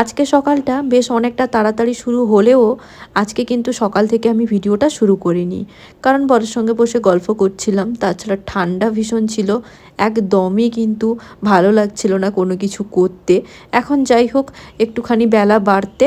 আজকে সকালটা বেশ অনেকটা তাড়াতাড়ি শুরু হলেও আজকে কিন্তু সকাল থেকে আমি ভিডিওটা শুরু করিনি। কারণ বরের সঙ্গে বসে গল্প করছিলাম, তাছাড়া ঠান্ডা ভীষণ ছিল, একদমই কিন্তু ভালো লাগছিল না কোনো কিছু করতে। এখন যাই হোক, একটুখানি বেলা বাড়তে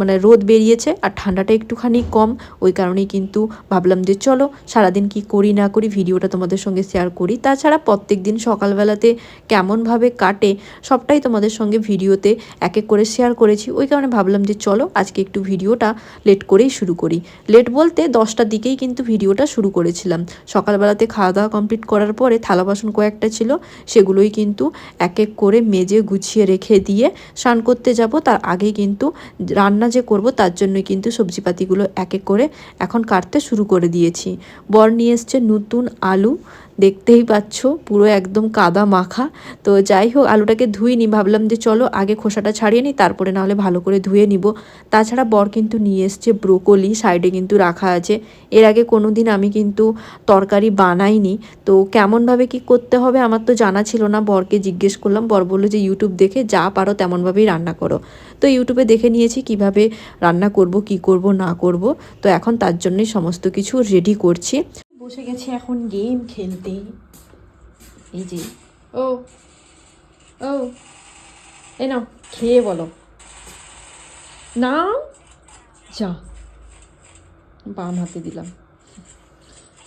মানে রোদ বেরিয়েছে আর ঠান্ডাটা একটুখানি কম, ওই কারণেই কিন্তু ভাবলাম যে চলো সারাদিন কি করি না করি ভিডিওটা তোমাদের সঙ্গে শেয়ার করি। তাছাড়া প্রত্যেক দিন সকালবেলাতে কেমনভাবে কাটে সবটাই তোমাদের সঙ্গে ভিডিওতে এক এক করে শেয়ার করেছি। ওই কারণে ভাবলাম যে চলো আজকে একটু ভিডিওটা লেট করেই শুরু করি। লেট বলতে দশটার দিকেই কিন্তু ভিডিওটা শুরু করেছিলাম। সকালবেলাতে খাওয়া দাওয়া কমপ্লিট করার পরে থালা বাসন কয়েকটা ছিল, সেগুলোই কিন্তু এক এক করে মেজে গুছিয়ে রেখে দিয়ে স্নান করতে যাব। তার আগে কিন্তু রান্না যে করব তার জন্য কিন্তু সবজিপাতিগুলো এক এক করে এখন কাটতে শুরু করে দিয়েছি। বর নিয়ে এসছে নতুন আলু দেখতেই পাচ্ছ, পুরো একদম কাদা মাখা। তো যাই হোক, আলুটাকে ধুয়ে নি ভাবলাম যে চলো, আগে খোসাটা ছাড়িয়ে নিই, তারপরে নাহলে ভালো করে ধুয়ে নিব। তাছাড়া বর কিন্তু নিয়ে এসছে ব্রোকলি, সাইডে কিন্তু রাখা আছে। এর আগে কোনো দিন আমি কিন্তু তরকারি বানাইনি। তো কেমনভাবে কি করতে হবে আমার তো জানা ছিল না, বরকে জিজ্ঞেস করলাম। বর বলল যে, ইউটিউব দেখে যা পারো তেমনভাবেই রান্না করো। তো ইউটিউবে দেখে নিয়েছি কীভাবে রান্না করব, কি করব, না করব। তো এখন তার জন্যই সমস্ত কিছু রেডি করছি। বসে গেছি এখন গেম খেলতে এই যে ও ও এ নাও খেয়ে বলো না যা বাম হাতে দিলাম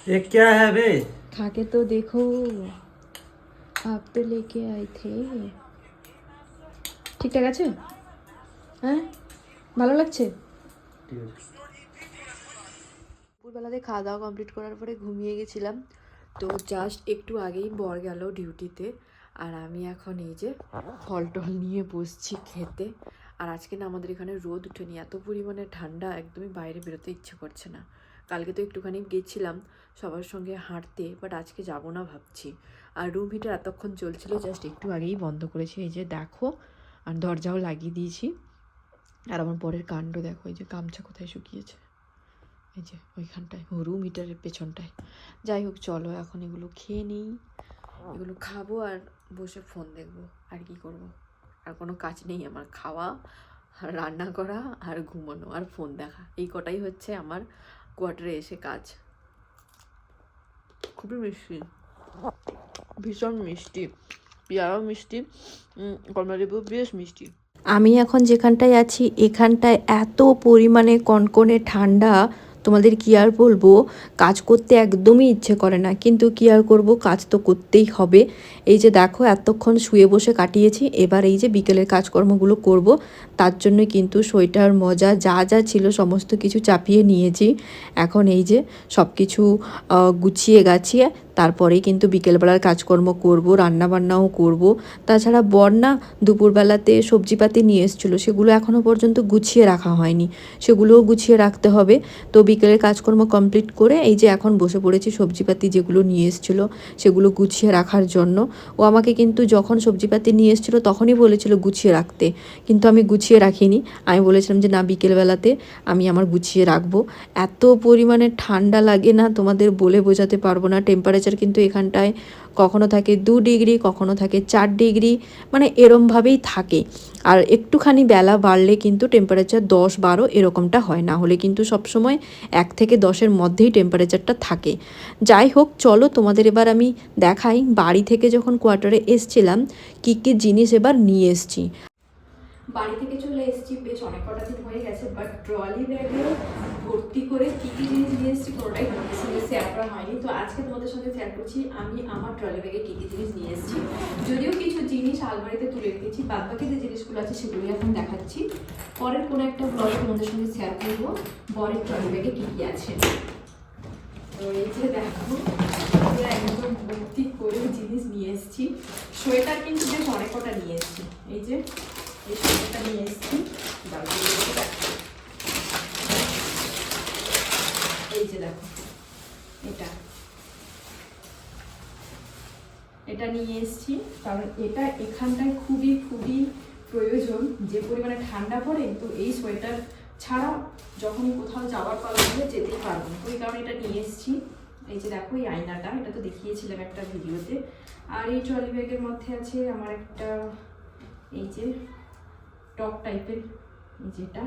ये क्या है बे खा के तो देखो आप तो लेके आए थे ঠিকঠাক আছে হ্যাঁ ভালো লাগছে দুপুরবেলাতে খাওয়া দাওয়া কমপ্লিট করার পরে ঘুমিয়ে গেছিলাম। তো জাস্ট একটু আগেই বর গেল ডিউটিতে আর আমি এখন এই যে ফল টল নিয়ে বসছি খেতে। আর আজকে না আমাদের এখানে রোদ উঠেনি, এত পরিমাণে ঠান্ডা, একদমই বাইরে বেরোতে ইচ্ছে করছে না। কালকে তো একটুখানি গেছিলাম সবার সঙ্গে হাঁটতে বাট আজকে যাব না ভাবছি। আর রুম হিটার এতক্ষণ চলছিল জাস্ট একটু আগেই বন্ধ করেছি। এই যে দেখো, আর দরজাও লাগিয়ে দিয়েছি। আর আমার পরের কাণ্ড দেখো, এই যে গামছা কোথায় শুকিয়েছে। এই যে ওইখানটায় রুম হিটারের পেছনটায়। যাই হোক চলো এখন এগুলো খেয়ে নিই। এগুলো খাব আর বসে ফোন দেখব আর কি করব। আর কোনো কাজ নেই আমার খাওয়া আর রান্না করা আর ঘুমানো আর ফোন দেখা। এই কটাই হচ্ছে আমার কোয়ার্টারে এসে কাজ। খুবই মিষ্টি। ভীষণ মিষ্টি। পেয়ারাও মিষ্টি কমলালেবু বেশ মিষ্টি। আমি এখন যেখানটায় আছি এখানটায় এত পরিমাণে কনকনে ঠান্ডা তোমাদের কি আর বলব? কাজ করতে একদমই ইচ্ছে করে না। কিন্তু কি আর করব? কাজ তো করতেই হবে। এই যে দেখো, এতক্ষণ শুয়ে বসে কাটিয়েছি। এবার এই যে বিকেলের কাজকর্মগুলো করব, তার জন্য কিন্তু সোয়েটার, মজা, যা যা ছিল সমস্ত কিছু চাপিয়ে নিয়েছি। এখন এই যে সব কিছু গুছিয়ে গাছিয়ে তারপরেই কিন্তু বিকেলবেলার কাজকর্ম করব রান্না বান্নাও করব। তাছাড়া বন্যা দুপুরবেলাতে সবজিপাতি নিয়ে এসেছিল, সেগুলো এখনও পর্যন্ত গুছিয়ে রাখা হয়নি। সেগুলোও গুছিয়ে রাখতে হবে। তো বিকেলের কাজকর্ম কমপ্লিট করে এই যে এখন বসে পড়েছি সবজিপাতি যেগুলো নিয়ে এসেছিল, সেগুলো গুছিয়ে রাখার জন্য। ও আমাকে কিন্তু যখন সবজিপাতি নিয়ে এসেছিল তখনই বলেছিল গুছিয়ে রাখতে। কিন্তু আমি গুছিয়ে রাখিনি। আমি বলেছিলাম যে, না, বিকেলবেলাতে আমি আমার গুছিয়ে রাখব। এত পরিমাণে ঠান্ডা লাগে না তোমাদের বলে বোঝাতে পারব না টেম্পারেচার কিন্তু এখানটায় কখনো থাকে দু ডিগ্রি, কখনো থাকে চার ডিগ্রি মানে এরমভাবেই থাকে। আর একটুখানি বেলা বাড়লে কিন্তু টেম্পারেচার দশ বারো এরকমটা হয়। না হলে কিন্তু সবসময় এক থেকে দশের মধ্যেই টেম্পারেচারটা থাকে। যাই হোক, চলো তোমাদের এবার আমি দেখাই বাড়ি থেকে যখন কোয়ার্টারে এসছিলাম, কী কী জিনিস এবার নিয়ে এসছি। বাড়ি থেকে চলে এসেছি, বেশ অনেক কটা দিন হয়ে গেছে বাট ট্রলি ব্যাগে ভর্তি করে কী কী জিনিস নিয়ে এসেছি কোনোটাই তোমাদের সঙ্গে শেয়ার করা হয়নি। তো আজকে তোমাদের সঙ্গে শেয়ার করছি, আমি আমার ট্রলি ব্যাগে কী কী জিনিস নিয়ে এসেছি। যদিও কিছু জিনিস আলমারিতে তুলে রেখেছি বাদ বাকি যে জিনিসগুলো আছে সেগুলোই এখন দেখাচ্ছি। পরের কোনো একটা ব্লগে তোমাদের সঙ্গে শেয়ার করব, বরের ট্রলি ব্যাগে কী কী আছে। তো এই যে দেখো একদম ভর্তি করে জিনিস নিয়ে এসেছি। সোয়েটার কিন্তু বেশ অনেক কটা নিয়ে এসেছি। এই যে এই সোয়েটারটা নিয়ে এসেছি দাঁড়াও, এই যে দেখো। এটা এটা নিয়ে এসেছি কারণ এটা এখানটায় খুবই খুবই প্রয়োজন। যে পরিমাণে ঠান্ডা পড়ে তো এই সোয়েটার ছাড়া যখন কোথাও যাওয়ার পালা হলে যেতেই পারব। ওই কারণে এটা নিয়ে এসেছি। এই যে দেখো এই আয়নাটা এটা তো দেখিয়েছিলাম একটা ভিডিওতে। আর এই ট্রলি ব্যাগের মধ্যে আছে আমার একটা এই যে টপ টাইপের যেটা।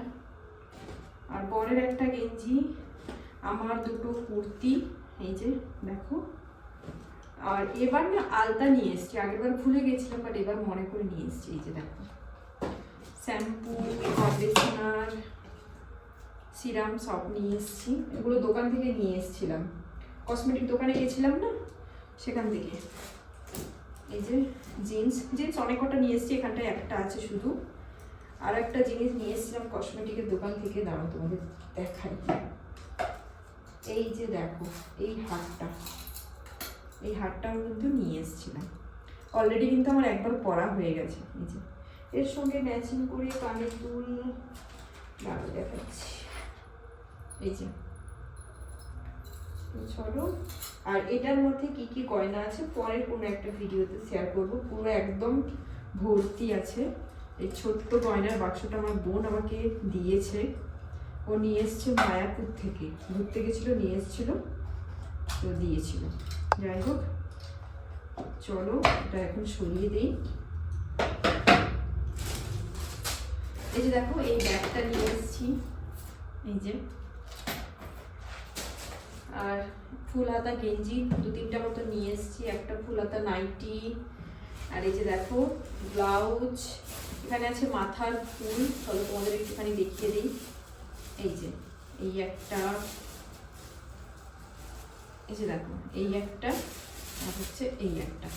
আর বরের একটা গেঞ্জি, আমার দুটো কুর্তি, এই যে, দেখো। আর এবার না আলতা নিয়ে এসছি, আগেরবার ভুলে গেছিলাম বাট এবার মনে করে নিয়ে এসছি, এই যে দেখো। শ্যাম্পু কন্ডিশনার সিরাম সব নিয়ে এসছি। এগুলো দোকান থেকে নিয়ে এসছিলাম। কসমেটিক দোকানে গেছিলাম না, সেখান থেকে। এই যে, জিন্স জিন্স অনেক কটা নিয়ে এসছি, এখানটায় একটা আছে শুধু। আর একটা জিনিস নিয়ে এসেছিলাম কসমেটিকের দোকান থেকে, দাঁড়াও তোমাদের দেখাই। এই যে দেখো, এই হারটা। এই হারটার মধ্যে নিয়ে এসেছিলাম। অলরেডি কিন্তু আমার একবার পরা হয়ে গেছে, এই যে। এর সঙ্গে ম্যাচিং করে কানের দুল দাঁড়াও দেখাচ্ছি। এই যে। চলো, আর এটার মধ্যে কি কি গয়না আছে? পরের কোনো একটা ভিডিওতে শেয়ার করব। পুরো একদম ভর্তি আছে। এই ছোট্ট গয়নার বাক্সটা আমার বোন আমাকে দিয়েছে। ও নিয়ে এসছে মায়াপুর থেকে। ঘুরতে গেছিল, নিয়ে এসেছিল, তো দিয়েছিল। যাই হোক, চলো এটা এখন সরিয়ে দিই। এই যে দেখো, এই ব্যাগটা নিয়ে এসেছি। এই যে। আর ফুল হাতা গেঞ্জি দু তিনটা মতো নিয়ে এসেছি। একটা ফুল হাতা নাইটি আর এই যে দেখো, ব্লাউজ, এখানে আছে মাথার ফুল, চলো তোমাদের একটুখানি দেখিয়ে দিই। এই যে, এই একটা, এই যে দেখো, এই একটা, আর হচ্ছে এই একটা।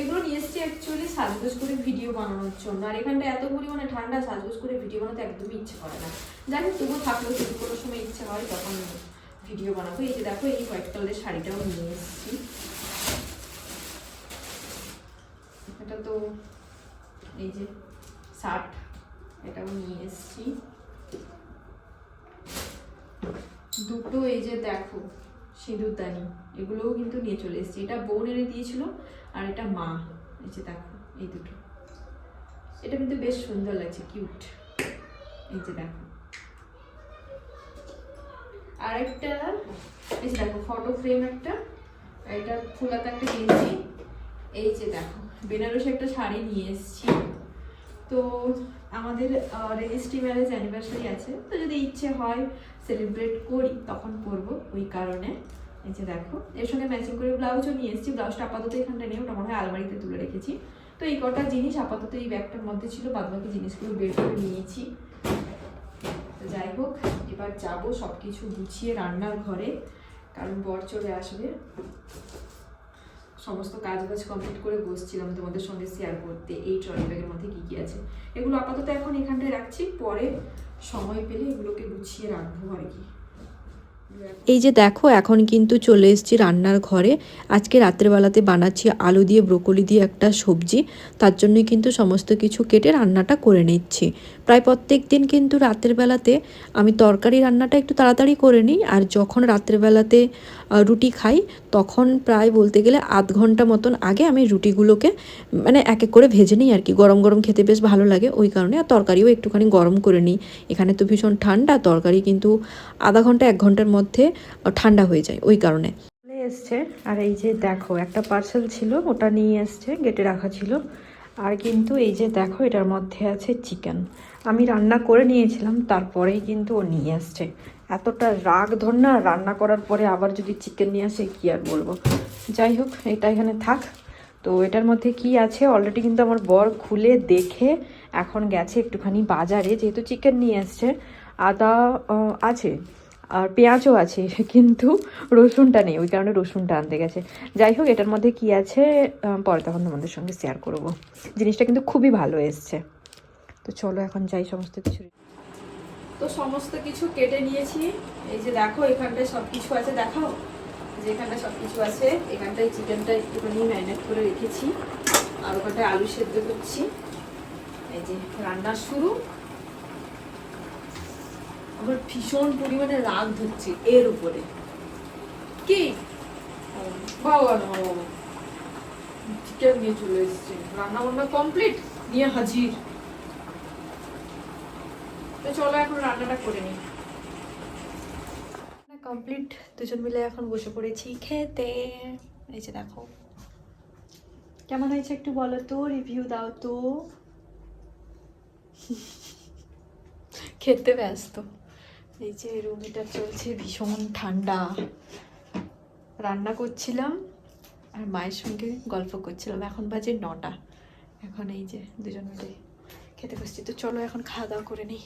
এগুলো নিয়ে এসেছি অ্যাকচুয়ালি সাজগোজ করে ভিডিও বানানোর জন্য। আর এখানটা এত পরিমাণে ঠান্ডা, সাজগোজ করে ভিডিও বানাতে একদমই ইচ্ছে করে না। জানি তবুও থাকলেও যদি কোনো সময় ইচ্ছে হয়, তখন ভিডিও বানাবো। এই যে দেখো, এই হোয়াইট কালারের শাড়িটাও নিয়ে এসেছি। এটা তো এই যে শার্ট এটাও নিয়ে এসেছি। দুটো এই যে দেখো, সিঁদুরদানি, এগুলোও কিন্তু নিয়ে চলে এসেছি। এটা বোন এনে দিয়েছিল আর এটা মা। এই যে দেখো, এই দুটো। এটা কিন্তু বেশ সুন্দর লাগছে, কিউট। এই যে দেখো। আর একটা এই যে দেখো ফটো ফ্রেম একটা। এটা ফুলাতে একটা গেঞ্জি। এই যে দেখো। বেনারসি একটা শাড়ি নিয়ে এসেছি। তো আমাদের রেজিস্ট্রি ম্যারেজ অ্যানিভার্সারি আছে। তো যদি ইচ্ছে হয় সেলিব্রেট করি, তখন করব ওই কারণে। এই যে দেখো, এর সঙ্গে ম্যাচিং করে ব্লাউজও নিয়ে এসেছি। ব্লাউজটা আপাতত এখানটা নেই, ওটা মনে হয় আলমারিতে তুলে রেখেছি। তো এই কটা জিনিস আপাতত এই ব্যাগটার মধ্যে ছিল বাদ বাকি জিনিসগুলো বের করে নিয়েছি। তো যাই হোক, এবার যাব সব কিছু গুছিয়ে রান্নার ঘরে কারণ বর চলে আসবে। সমস্ত কাজ বাজ কমপ্লিট করে বসছিলাম তোমাদের সঙ্গে শেয়ার করতে, এই ট্রলি ব্যাগের মধ্যে কি কি আছে? এগুলো আপাতত এখন এখানটায় রাখছি, পরে সময় পেলে এগুলোকে গুছিয়ে রাখব আর কি। এই যে দেখো, এখন কিন্তু চলে এসেছি রান্নার ঘরে। আজকে রাত্রেবেলাতে বানাচ্ছি আলু দিয়ে, ব্রোকলি দিয়ে একটা সবজি। তার জন্যই কিন্তু সমস্ত কিছু কেটে রান্নাটা করে নিচ্ছি। প্রায় প্রত্যেক দিন কিন্তু রাতের বেলাতে আমি তরকারি রান্নাটা একটু তাড়াতাড়ি করে নিই। আর যখন রাত্রেবেলাতে আহ, রুটি খাই তখন প্রায় বলতে গেলে আধ ঘণ্টা মতন আগে আমি রুটিগুলোকে মানে এক এক করে ভেজে নিই আর কি। গরম গরম খেতে বেশ ভালো লাগে ওই কারণে। আর তরকারিও একটুখানি গরম করে নিই। এখানে তো ভীষণ ঠান্ডা তরকারি কিন্তু আধা ঘণ্টা এক ঘণ্টার মধ্যে ঠান্ডা হয়ে যায় ওই কারণে। এসছে। আর এই যে দেখো একটা পার্সেল ছিল ওটা নিয়ে এসছে গেটে রাখা ছিল। আর কিন্তু এই যে দেখো এটার মধ্যে আছে চিকেন আমি রান্না করে নিয়েছিলাম, তারপরেই কিন্তু ও নিয়ে আসছে। এতটা রাগ ধর না, রান্না করার পরে আবার যদি চিকেন নিয়ে আসে, কি আর বলব? যাই হোক, এটা এখানে থাক। তো এটার মধ্যে কি আছে? অলরেডি কিন্তু আমার বর খুলে দেখে এখন গেছে একটুখানি বাজারে, যেহেতু চিকেন নিয়ে আসছে। আদা আছে। আর পেঁয়াজও আছে, কিন্তু রসুনটা নেই, ওই কারণে রসুনটা আনতে গেছে। যাই হোক, এটার মধ্যে কি আছে পরে তখন তোমাদের সঙ্গে শেয়ার করব। জিনিসটা কিন্তু খুবই ভালো এসছে। তো চলো এখন যাই সমস্ত কিছু। তো সমস্ত কিছু কেটে নিয়েছি। এই যে দেখো, এখানটায় সব কিছু আছে, দেখাও। যে এখানটায় সব কিছু আছে, এখানটায় চিকেনটা একটুখানি ম্যারিনেট করে রেখেছি। আর ওখানটায় আলু সেদ্ধ করছি। এই যে রান্না শুরু। আমার ভীষণ পরিমাণে রাগ ধরছে এর উপরে। কি? বাবা না বাবা। চিকেন নিয়ে চলে এসছে। রান্না বান্না কমপ্লিট নিয়ে হাজির। তো চলো এখন রান্নাটা করে নিই। কমপ্লিট দুজন মিলে এখন বসে পড়েছি খেতে। এই যে দেখো। কেমন হয়েছে একটু বলো তো রিভিউ দাও তো। খেতে ব্যস্ত। এই যে রুম চলছে, ভীষণ ঠান্ডা। রান্না করছিলাম আর মায়ের সঙ্গে গল্প করছিলাম। এখন বাজে নটা। এখন এই যে দুজন মিলে খেতে বসছি। তো চলো এখন খাওয়া দাওয়া করে নিই।